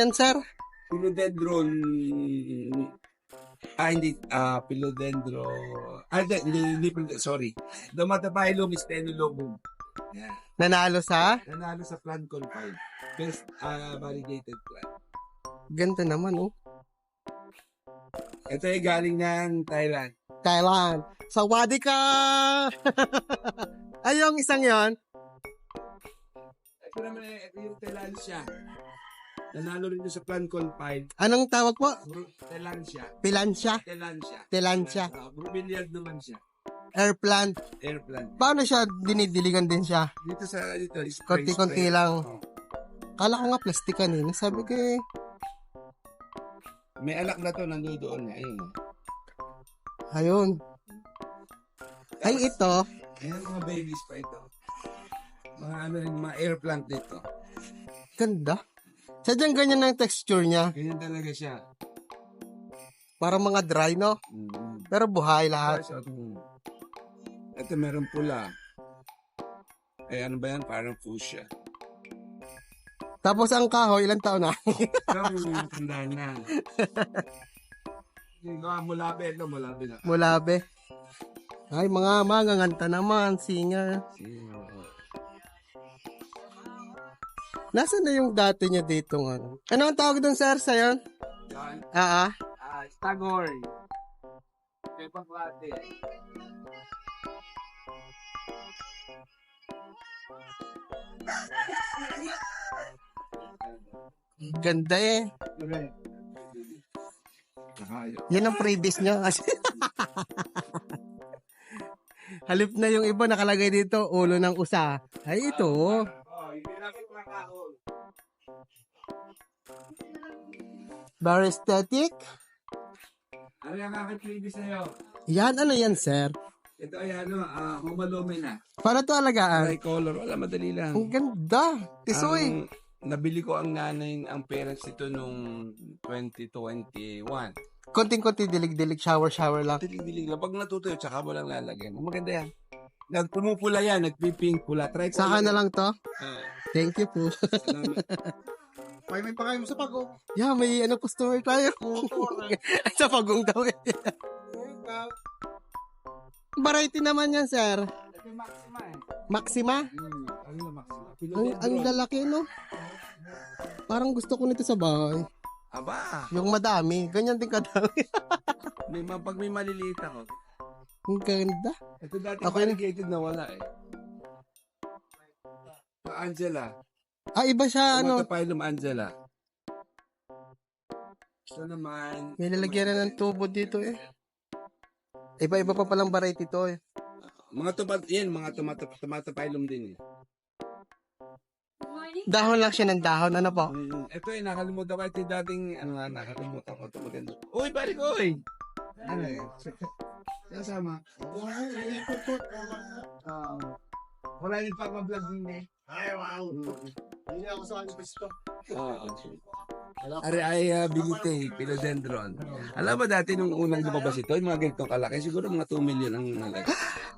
yan, sir? Philodendron... Ah, hindi. Ah, philodendro... Ah, hindi, hindi, hindi, sorry. Domataphyllum stenulobum. Yan. Nanalo sa? Nanalo sa plant confide. Best ah, variegated plant. Ganda naman, oh. Ito ay galing ng Thailand. Thailand. Sawadi ka! Ay, yung isang yon. Ito naman eh, ito yung Thailandia. Nanalo rin sa plant confide. Anong tawag po? Thailandia. Pilansya? Thailandia. Tilansya. Uh, naman siya. Air plant. Air plant. Paano siya dinidiligan din siya? Dito sa, dito, Konti-konti lang. Oh. Kala ko nga plastic kanina. Sabi ko eh, May alak na to, nandoon niya. Ayun. oh. ayun. Ay, ito. Ayan mga babies pa ito. Mga ano rin, mga air plant dito. Ganda. Sadyang ganyan ang texture niya. Ganyan talaga siya. Para mga dry, no? Mm. Pero buhay lahat. Ito, meron pula. Eh, ano ba yan? Parang fuchsia. Tapos ang kahoy, ilang taon na? Ikaw, matanda na. Yung mga mulabe, ito mulabe na. Mulabe. Ay, mga manganganta naman, singer. Nasaan na yung dati niya dito ano? Ano ang tawag doon, sir, sa'yo? Yan. Ah, ah. Ah, Stagor. Kaya pang klase. Ganda eh. Yan ang previous niya. Kasi Halip na yung iba nakalagay dito, ulo ng usa. Ay, ito. Very aesthetic. Ano yung kakipibis sa'yo? Yan, ano yan, sir? Ito ay ano, ah, humalumin na. Para to alagaan. Tricolor, wala madali lang. Ang ganda. Tisoy. Ang, nabili ko ang nanay, ang parents ito nung 2021. Konting-konti dilig-dilig, shower-shower lang. Dilig-dilig lang. Pag natutuyo, tsaka mo lang lalagyan. Maganda yan. Nagpumupula yan, nagpipink pula. Try ko. Saka na lang to. Ah, Thank you po. salamat. May may pakain mo sa pag-o. yeah, may ano customer tayo. Sa pagong daw eh. Variety naman yan, sir. Maxima eh. Maxima. Hmm, ano maxima? Ang, ang lalaki, no? Parang gusto ko nito sa bahay. Aba, Yung madami. Ganyan din kadami. may, ma- pag may maliliit ako. Ang ganda. Ito dati Okay na. variegated na wala eh. Ito, Angela. Ah, iba siya, ano. Tomatophyllum Angela. Ito naman. May lalagyan na ng tubo dito eh. Iba-iba pa palang variety to eh. Mga tumat, yan, mga tomato, tomatophyllum din eh. Dahon lang siya ng dahon. Ano po? Mm, ito eh, nakalimutan ko. Ito dating, ano nga, nakalimutan ko. Ito maganda. Uy, pare ko eh! Ano eh? Kasama. Ah, wala din pa mag-vlog din eh. Ay, wow. Hindi ako sa kanya gusto. Oo. Ari ay uh, bilite, philodendron. Alam mo dati nung unang lumabas ito, yung mga ganitong kalaki, siguro mga 2 million ang nalagay.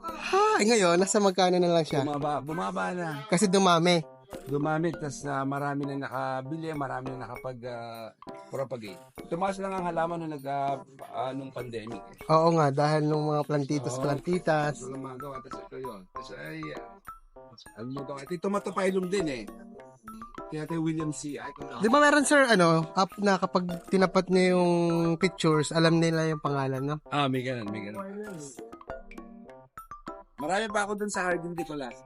Ha, ngayon, nasa magkano na lang siya? Bumaba, bumaba na. Kasi dumami. Dumami, tas na marami na nakabili, marami na nakapag ah, propagate. Tumaas lang ang halaman nung nag ah, nung pandemic. Eh. Oo nga, dahil nung mga plantitas, Oo. plantitas. Lang mga gawa, tas ito yun. Tas ay, uh, ano mo daw, ito din eh. Kaya tayo William C. Ay, kung Di ba meron sir, ano, up na kapag tinapat niya yung pictures, alam nila yung pangalan, no? Ah, may ganun, may ganun. Marami pa ako dun sa Hardin de Colas.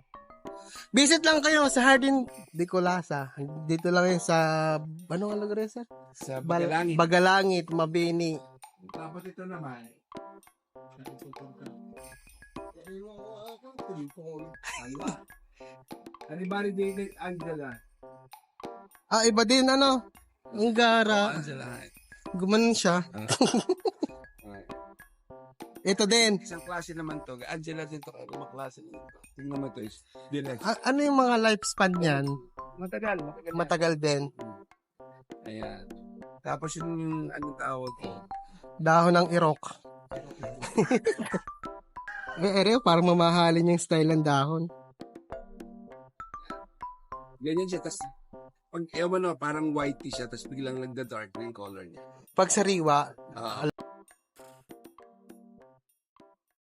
Visit lang kayo sa Hardin de Colasa. Dito lang yun sa, ano ang lugar yun, sir? Sa Bal- Bagalangin. Bagalangit, Mabini. Tapos ito naman. Ano? Anibari David Angela. Ah, iba din, ano? Ang gara. Angela. Gumanon siya. Ito din. Isang klase naman to. Angela din to. Ibang klase din to. Tingnan mo to is direct. A- ano yung mga lifespan niyan? Matagal, matagal. Matagal din. Ayan. Tapos yun yung ano tawag ko. Dahon ng irok. eh, ere, parang mamahalin yung style ng dahon. Ganyan siya. Tapos pag, ewan mo, parang whitey siya, tapos biglang nagda-dark na yung color niya. Pag sariwa, Ah,